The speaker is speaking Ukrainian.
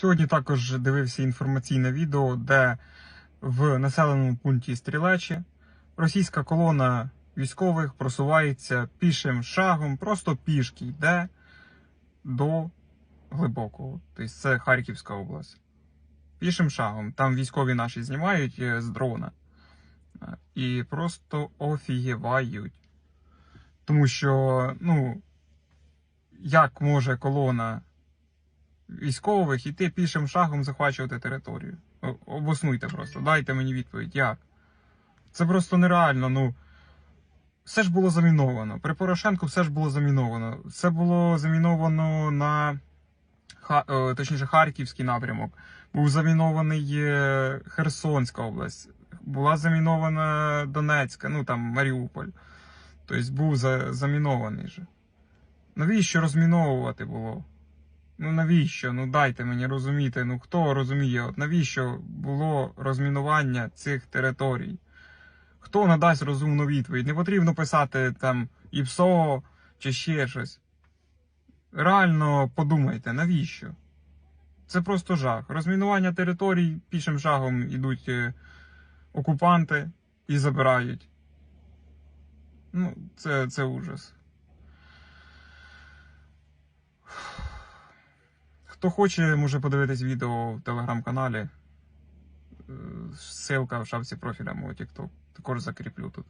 Сьогодні також дивився інформаційне відео, де в населеному пункті Стрілечі російська колона військових просувається пішим шагом, просто пішки йде до глибокого. Тобто це Харківська область. Пішим шагом. Там військові наші знімають е, з дрона. Е, І просто офігівають. Тому що, ну, як може колона військових іти пішим шагом захвачувати територію? Обоснуйте просто, дайте мені відповідь, як? Це просто нереально. Ну, все ж було заміновано. При Порошенку все ж було заміновано. Все було заміновано на е, точніше, Харківський напрямок. Був замінований е, Херсонська область, була замінована Донецька, ну там Маріуполь. Тобто був замінований же. Навіщо розміновувати було? Ну навіщо? Ну дайте мені розуміти. Ну хто розуміє, от навіщо було розмінування цих територій? Хто надасть розумну відповідь? Не потрібно писати там ІПСО чи ще щось. Реально подумайте, навіщо? Це просто жах. Розмінування територій пішим шагом ідуть е, окупанти і забирають. Ну, це, це ужас. Хто хоче, може подивитись відео в телеграм-каналі. Е, Ссылка в шапці профіля мого TikTok. Також закріплю тут.